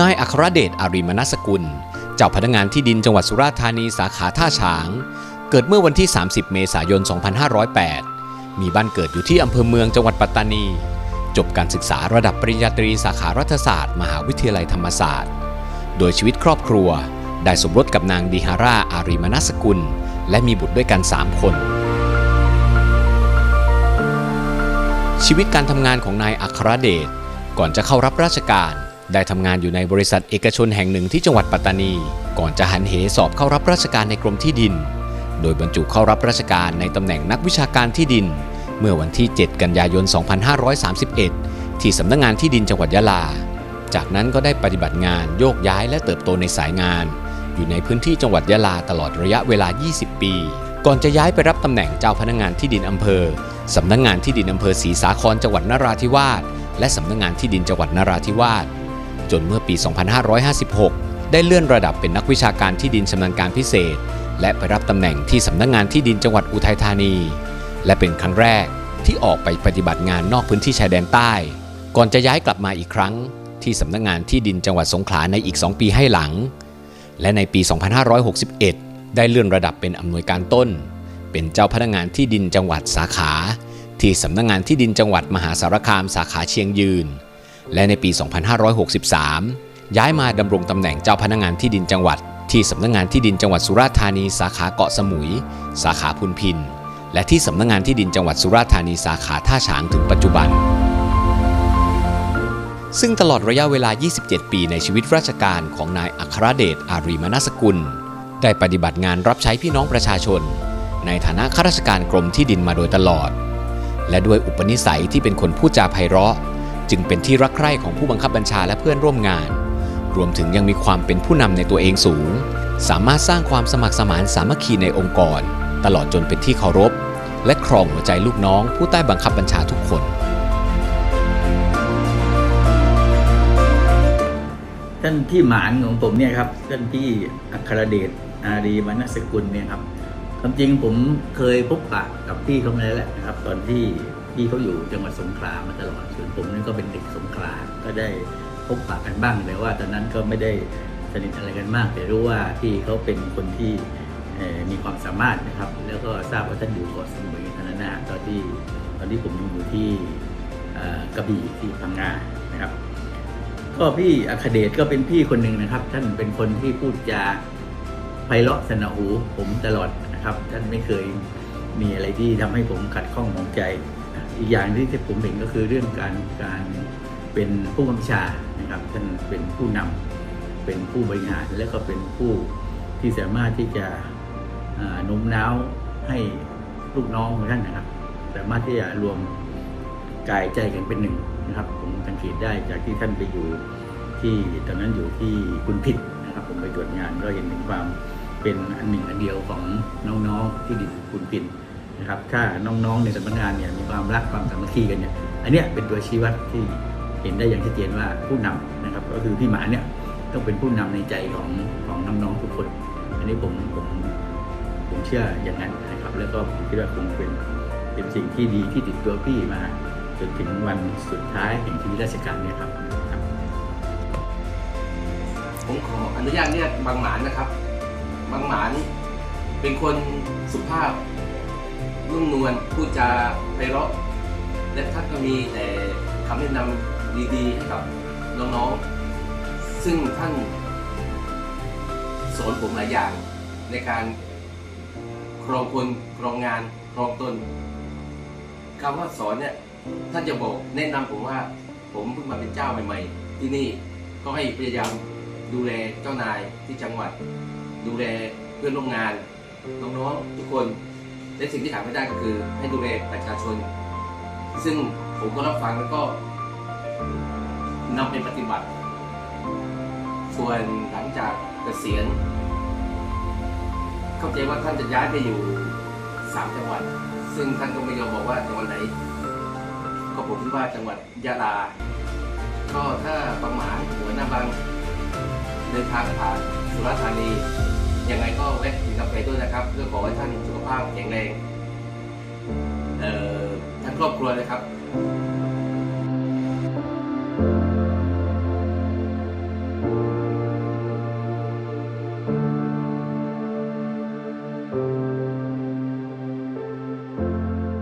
นายอัครเดชอารีมนสกุล เจ้าพนักงานที่ดินจังหวัดสุราษฎร์ธานีสาขาท่าฉาง เกิดเมื่อวันที่ 30 เมษายน 2508 มีบ้านเกิดอยู่ที่อำเภอเมืองจังหวัดปัตตานี จบการศึกษาระดับปริญญาตรีสาขารัฐศาสตร์ มหาวิทยาลัยธรรมศาสตร์ โดยชีวิตครอบครัว ได้สมรสกับนางดิฮาร่าอารีมนสกุล และมีบุตรด้วยกัน 3 คนชีวิตการทำงานของนายอัครเดช ก่อนจะเข้ารับราชการ ได้ทำงานอยู่ในบริษัทเอกชนแห่งหนึ่งที่จังหวัดปัตตานี ก่อนจะหันเหสอบเข้ารับราชการในกรมที่ดิน โดยบรรจุเข้ารับราชการในตำแหน่งนักวิชาการที่ดิน เมื่อวันที่ 7 กันยายน 2531 ที่สำนักงงานที่ดินจังหวัดยะลา จากนั้นก็ได้ปฏิบัติงานโยกย้ายและเติบโตในสายงาน อยู่ในพื้นที่จังหวัดยะลาตลอดระยะเวลา 20 ปี ก่อนจะย้ายไปรับตำแหน่งเจ้าพนักงานที่ดินอำเภอสำนักงานที่ดินอำเภอศรีสาครจังหวัดนราธิวาสและสำนักงานที่ดินจังหวัดนราธิวาส จนเมื่อปี 2556 ได้เลื่อนระดับเป็นนักวิชาการที่ดินชำนาญการพิเศษ และไปรับตำแหน่งที่สำนักงานที่ดินจังหวัดอุทัยธานี และเป็นครั้งแรกที่ออกไปปฏิบัติงานนอกพื้นที่ชายแดนใต้ ก่อนจะย้ายกลับมาอีกครั้ง ที่สำนักงานที่ดินจังหวัดสงขลาในอีก 2 ปีให้หลัง และในปี 2561 ได้เลื่อนระดับเป็นอำนวยการต้น เป็นเจ้าพนักงานที่ดินจังหวัดสาขา ที่สำนักงานที่ดินจังหวัดมหาสารคามสาขาเชียงยืน และในปี 2563 ย้ายมาดำรงตำแหน่งเจ้าพนักงานที่ดินจังหวัด ที่สำนักงานที่ดินจังหวัดสุราษฎร์ธานีสาขาเกาะสมุย สาขาพุนพิน และที่สำนักงานที่ดินจังหวัดสุราษฎร์ธานีสาขาท่าฉางถึงปัจจุบัน ซึ่งตลอดระยะเวลา 27 ปีในชีวิตราชการของนายอัครเดชอารีมนสกุล ได้ปฏิบัติงานรับใช้พี่น้องประชาชน ในฐานะข้าราชการกรมที่ดินมาโดยตลอด และด้วยอุปนิสัยที่เป็นคนพูดจาไพเราะ จึงเป็นที่รักใคร่ของผู้บังคับบัญชาและเพื่อนร่วมงาน รวมถึงยังมีความเป็นผู้นำในตัวเองสูง สามารถสร้างความสมัครสมานสามัคคีในองค์กร ตลอดจนเป็นที่เคารพ และครองหัวใจลูกน้อง ผู้ใต้บังคับบัญชาทุกคน ท่านพี่หมานของผมเนี่ยครับท่านพี่อัครเดชอารีมนัสกุลเนี่ยครับความจริงผมเคยพบปะกับพี่เขามาแล้วแหละนะครับ ตอนที่ พี่เขาอยู่จังหวัดสงขลามาตลอดส่วนผมนี่ก็เป็นเด็กสงขลาก็ได้พบปะกันบ้างแต่ว่า ตอนนั้นก็ไม่ได้สนิทอะไรกันมาก แต่รู้ว่าพี่เขาเป็นคนที่มีความสามารถนะครับ แล้วก็ทราบว่าท่านอยู่เกาะสมุยตอนนั้นนะตอนที่ตอนที่ผมยังอยู่ที่กระบี่ที่พังงานะครับ ก็พี่อครเดชก็เป็นพี่คนหนึ่งนะครับ ท่านเป็นคนที่พูดจาไพเราะสนหูผมตลอดนะครับ ท่านไม่เคยมีอะไรที่ทำให้ผมขัดข้องหมองใจ อีกอย่างที่ที่ผมเห็นก็คือเรื่องการการเป็นผู้กำกับชานะครับท่านเป็นผู้นำเป็นผู้บริหารและก็เป็นผู้ที่สามารถที่จะอ่าโน้มน้าวให้ลูกน้องของท่านนะครับ สามารถที่จะรวมกายใจกันเป็นหนึ่งนะครับ ผมสังเกตได้จากที่ท่านไปอยู่ที่ตอนนั้นอยู่ที่คุณผิดนะครับ ผมไปตรวจงานก็เห็นถึงความเป็นอันหนึ่งอันเดียวของน้องๆที่ดินคุณผิด นะครับถ้าน้องๆในสำนักงานเนี่ยมีความรักความสามัคคีกันเนี่ยอันเนี้ยเป็นตัวชี้วัดที่เห็นได้อย่างชัดเจนว่าผู้นำนะครับ ก็คือพี่หมาเนี่ยต้องเป็นผู้นำในใจของของน้องๆทุกคน อันนี้ผมผมผมเชื่ออย่างนั้นนะครับ แล้วก็ผมคิดว่าคงเป็นเป็นสิ่งที่ดีที่ติดตัวพี่มาจนถึงวันสุดท้ายแห่งชีวิตราชการเนี่ยครับครับผมขออนุญาตเรียกบางหมานนะครับ บางหมานเป็นคนสุภาพ นุ่มนวลพูดจาไพเราะและท่านก็มีแต่คำแนะนำดีๆให้กับน้องๆ ซึ่งท่านสอนผมหลายอย่างในการครองคนครองงานครองตนคำว่าสอนเนี่ยท่านจะบอกแนะนำผมว่าผมเพิ่งมาเป็นเจ้าใหม่ ๆ ที่นี่ก็ให้พยายามดูแลเจ้านายที่จังหวัด ดูแลเพื่อนร่วมงานน้องๆทุกคน และสิ่งที่ขาดไม่ได้ก็คือให้ดูแลประชาชน ซึ่งผมก็รับฟังแล้วก็นำไปปฏิบัติ ส่วนหลังจากเกษียณ เข้าใจว่าท่านจะย้ายไปอยู่สามจังหวัด ซึ่งท่านก็ไม่ยอมบอกว่าจังหวัดไหน ก็ผมคิดว่าจังหวัดยะลา ก็ถ้าบางหมานหัวหน้าบางเดินทางผ่านสุราษฎร์ธานียังไงก็แวะกินกาแฟด้วยนะครับ เพื่อขอให้ท่าน ขภาพแข็งแรงเอ่อทั้งครอบครัวเลยครับ